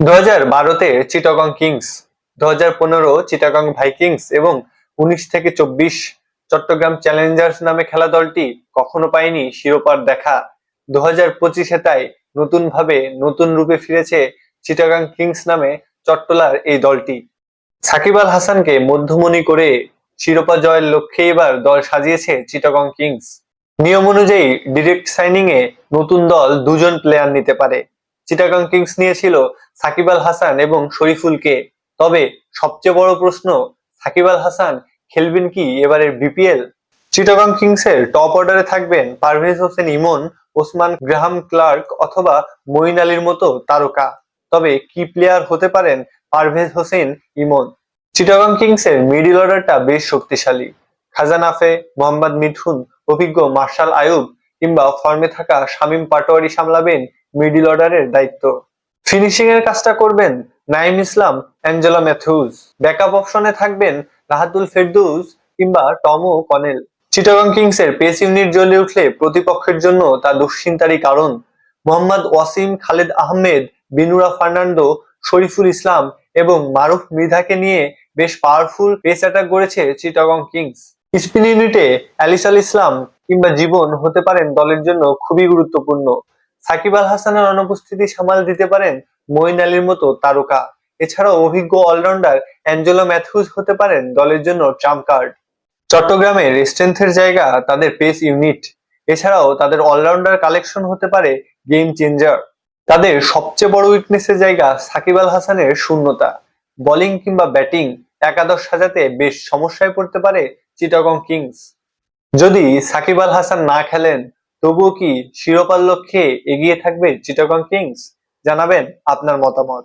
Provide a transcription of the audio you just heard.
দু হাজার বারোতে চিটাগং কিংস, দু পনেরো চিটাগং ভাইকিংস এবং উনিশ থেকে চব্বিশ চট্টগ্রাম চ্যালেঞ্জার্স নামে খেলা দলটি কখনো পায়নি শিরোপার দেখা। দু হাজার পঁচিশে তাই নতুন ভাবে নতুন রূপে ফিরেছে চিটাগাং কিংস নামে চট্টলার এই দলটি। সাকিব আল হাসানকে মধ্যমণি করে শিরোপা জয়ের লক্ষ্যে এবার দল সাজিয়েছে চিটাগং কিংস। নিয়ম অনুযায়ী ডিরেক্ট সাইনিং এ নতুন দল দুজন প্লেয়ার নিতে পারে। চিটাগাং কিংস নিয়েছিল সাকিব আল হাসান এবং শরীফুলকে। তবে সবচেয়ে বড় প্রশ্ন, সাকিব আল হাসান খেলবেন কি এবারের বিপিএল? চিটাগাং কিংসের টপ অর্ডারে থাকবেন পারভেজ হোসেন ইমন, ওসমান গ্রাহাম ক্লার্ক অথবা মঈন আলীর মতো তারকা। তবে কি প্লেয়ার হতে পারেন পারভেজ হোসেন ইমন? চিটাগাং কিংসের মিডল অর্ডারটা বেশ শক্তিশালী। খাজানাফে মোহাম্মদ মিঠুন, অভিজ্ঞ মার্শাল আয়ুব কিংবা ফর্মে থাকা শামীম পাটোয়ারি সামলাবেন মিডল অর্ডারের দায়িত্ব। ফিনিশিং এর কাজটা করবেন Naim Islam, Angela Matthews. Backup অপশনে থাকবেন রাহাতুল ফেরদৌস কিংবা টমো কনেল। চিটাগং কিংস এর পেস ইউনিট জ্বলে উঠলে প্রতিপক্ষের জন্য তা দুশ্চিন্তারই কারণ। মোহাম্মদ ওয়াসিম, খালেদ আহমেদ, বিনুরা ফার্নান্ডো, শরীফুল ইসলাম এবং মারুফ মৃধাকে নিয়ে বেশ পাওয়ারফুল পেস অ্যাটাক গড়েছে চিটাগং কিংস। স্পিন ইউনিটে অ্যালিস আল ইসলাম কিংবা জীবন হতে পারেন দলের জন্য খুবই গুরুত্বপূর্ণ। সাকিব আল হাসানের অনুপস্থিতি সামাল দিতে পারেন মঈন আলীর মতো তারকা। এছাড়াও অভিজ্ঞ অলরাউন্ডার অ্যাঞ্জেলো ম্যাথিউস হতে পারেন দলের জন্য ট্রাম্প কার্ড। চট্টগ্রামের স্ট্রেংথের জায়গা তাদের পেস ইউনিট। এছাড়াও তাদের অলরাউন্ডার কালেকশন হতে পারে গেম চেঞ্জার। তাদের সবচেয়ে বড় উইকনেসের জায়গা সাকিব আল হাসানের শূন্যতা। বোলিং কিংবা ব্যাটিং একাদশ সাজাতে বেশ সমস্যায় পড়তে পারে চিটাগং কিংস। যদি সাকিব আল হাসান না খেলেন তবুও কি শিরোপার লক্ষ্যে এগিয়ে থাকবে চিটাগং কিংস? জানাবেন আপনার মতামত।